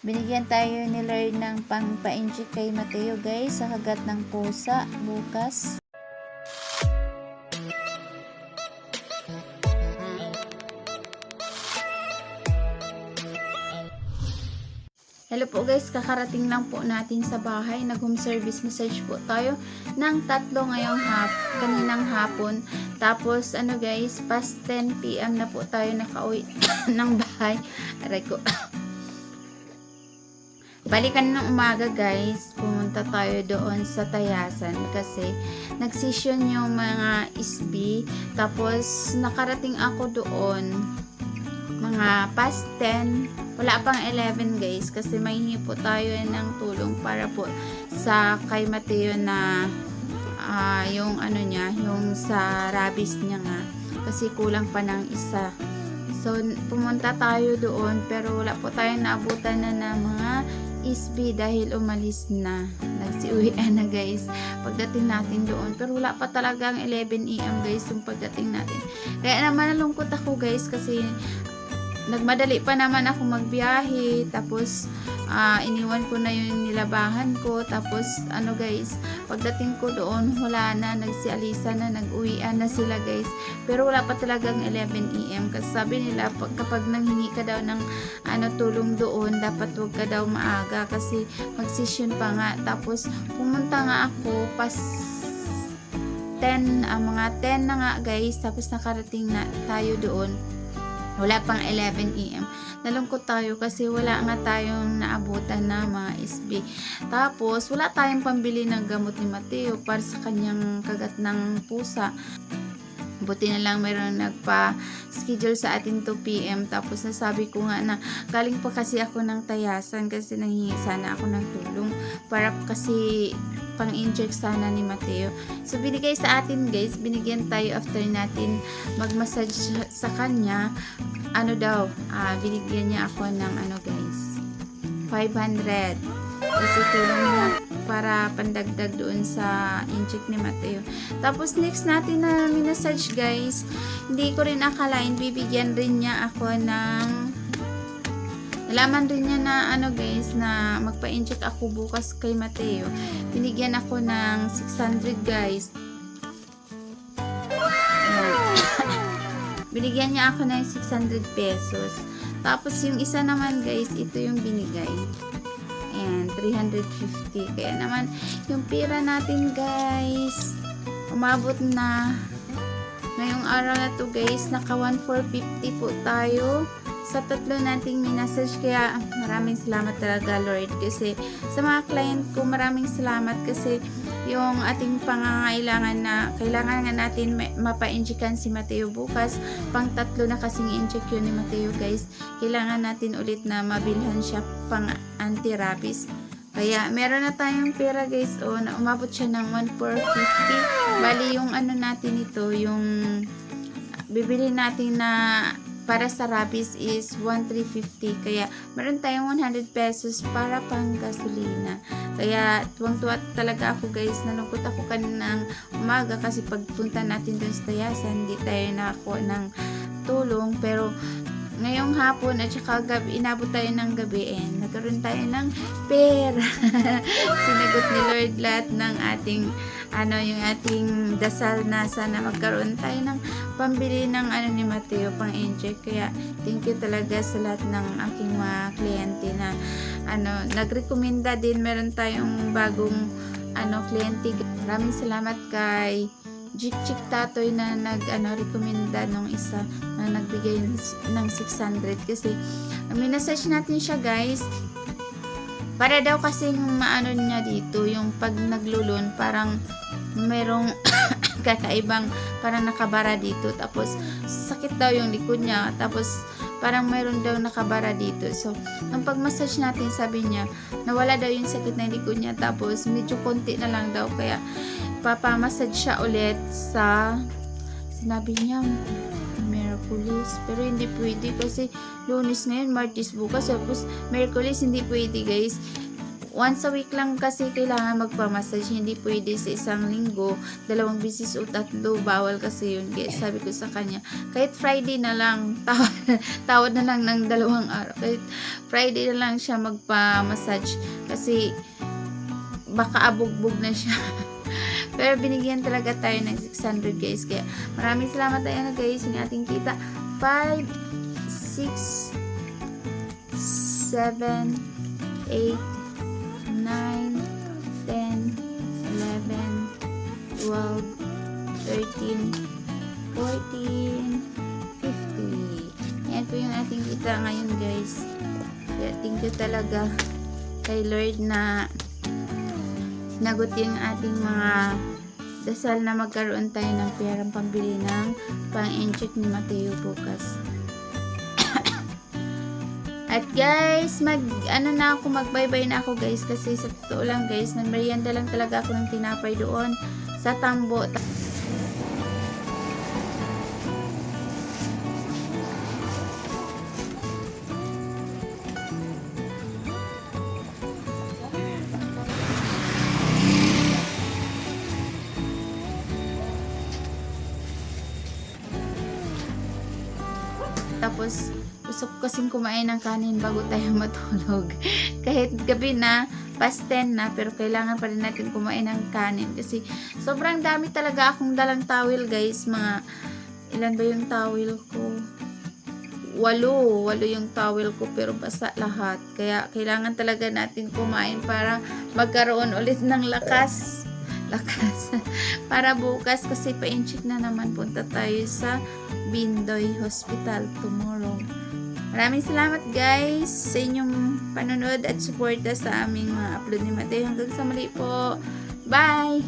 Binigyan tayo ni Lord ng pang-pa-inject kay Mateo guys sa kagat ng pusa bukas. Hello po guys, kakarating lang po natin sa bahay. Nag-home service massage po tayo ng tatlo ngayong hap, kaninang hapon. Tapos ano guys, past 10 p.m. na po tayo nakauwi ng bahay. Aray ko. Balikan ng umaga guys, pumunta tayo doon sa Tayasan kasi nagsession yung mga isbi. Tapos nakarating ako doon mga past 10 wala pang 11 guys kasi may po tayo ng tulong para po sa kay Mateo na ah, yung ano niya yung sa rabies niya nga. Kasi kulang pa ng isa. So pumunta tayo doon pero wala po tayong naabutan na ng mga isbi dahil umalis na. Nagsiuwian na guys. Pagdating natin doon. Pero wala pa talagang 11 am guys yung pagdating natin. Kaya naman nalungkot ako guys kasi nagmadali pa naman ako magbiyahe. Tapos ah, iniwan ko na yung nilabahan ko. Tapos ano guys pagdating ko doon wala na. Nagsialisa na nag-uwian na sila guys. Pero wala pa talagang 11am kasi sabi nila pag, kapag nanghingi ka daw ng ano tulong doon dapat wag ka daw maaga. Kasi magsession pa nga. Tapos pumunta nga ako pas 10 ah, mga 10 na nga guys. Tapos nakarating na tayo doon wala pang 11 am. Nalungkot tayo kasi wala nga tayong naabutan na mga SB. Tapos, wala tayong pambili ng gamot ni Mateo para sa kanyang kagat ng pusa. Buti na lang mayroon nagpa-schedule sa atin 2 p.m. Tapos nasabi ko nga na galing pa kasi ako ng tayasan kasi nanghingi sana ako ng tulong para kasi pang-inject sana ni Mateo. So binigay sa atin guys, binigyan tayo after natin mag-massage sa kanya. Ano daw, ah, binigyan niya ako ng ano guys, 500. Kasi tulong niya para pandagdag doon sa inject ni Mateo. Tapos next natin na minasage guys, hindi ko rin akalain bibigyan rin niya ako ng Nalaman rin niya na ano guys na magpa-inject ako bukas kay Mateo. Binigyan ako ng 600 guys. Binigyan niya ako ng 600 pesos. Tapos yung isa naman guys, ito yung binigay. Ayan, 350. Kaya naman, yung pira natin guys, umabot na ngayong araw na to guys, naka 1,450 po tayo sa tatlo nating minasage. Kaya maraming salamat talaga Lord. Kasi sa mga client ko maraming salamat kasi yung ating pangangailangan na kailangan nga natin ma- mapa-injectan si Mateo bukas. Pang tatlo na kasing inject yun ni Mateo guys. Kailangan natin ulit na mabilhan siya pang anti-rabies kaya meron na tayong pera guys. O na umabot siya ng 1,450 bali yung ano natin ito yung bibili natin na para sa rabies is 1,350. Kaya, meron tayong 100 pesos para pang gasolina. Kaya, tuwang-tuwa talaga ako guys. Nalungkot ako kaninang umaga kasi pagpunta natin dun sa tayasan, hindi tayo nakakuha ng tulong. Pero, ngayong hapon at saka gabi, inabot tayo ng gabi eh, nagkaroon tayo ng pera. Sinagot ni Lord lahat ng ating ano yung ating dasal na sana magkaroon tayo ng pambili ng ano ni Mateo pang inject kaya thank you talaga sa lahat ng aking mga kliyente na ano nagrekomenda din. Meron tayong bagong ano kliyente. Maraming salamat kay Jik Chik Tatoy na nag ano rekomenda nung isa na nagbigay ng 600 kasi minessage natin siya guys. Para daw kasi maano niya dito yung pag naglulun parang merong kakaibang parang nakabara dito. Tapos sakit daw yung likod niya. Tapos parang mayroon daw nakabara dito. So nung pag-massage natin sabi niya nawala daw yung sakit na likod niya. Tapos medyo konti na lang daw. Kaya papamassage siya ulit sa sinabi niya Merkulis pero hindi pwede kasi lunes ngayon Martis bukas tapos Merkulis hindi pwede guys once a week lang kasi kailangan magpamassage. Hindi pwede sa isang linggo, dalawang bisis o tatlo. Bawal kasi yun. Kaya sabi ko sa kanya, kahit Friday na lang, tawad, tawad na lang ng dalawang araw. Kahit Friday na lang siya magpa-massage. Kasi baka abugbog na siya. Pero binigyan talaga tayo ng 600 guys. Kaya maraming salamat tayo na guys. Yung ating kita 5, 6, 7, 8, 9, 10, 11, 12, 13, 14, 50. Yan po yung ating kita ngayon guys. Kaya thank you talaga kay Lord na nagot yung ating mga dasal na magkaroon tayo ng perang pambili ng pang-incheck ni Mateo bukas. At guys, mag ano na ako, mag-bye-bye na ako guys kasi sa totoo lang guys, nagmerienda lang talaga ako ng tinapay doon sa tambo. Tapos, gusto ko kasing kumain ng kanin bago tayo matulog. Kahit gabi na, past 10 na, pero kailangan pa rin natin kumain ng kanin. Kasi, sobrang dami talaga akong dalang towel, guys. Mga, ilan ba yung towel ko? Walo. Walo yung towel ko, pero basa lahat. Kaya, kailangan talaga natin kumain para magkaroon ulit ng lakas. Lakas. para bukas, kasi pa-incheck na naman punta tayo sa Bindoy Hospital tomorrow. Maraming salamat guys sa inyong panonood at suporta sa aming mga upload ni Mateo. Hanggang sa muli po. Bye!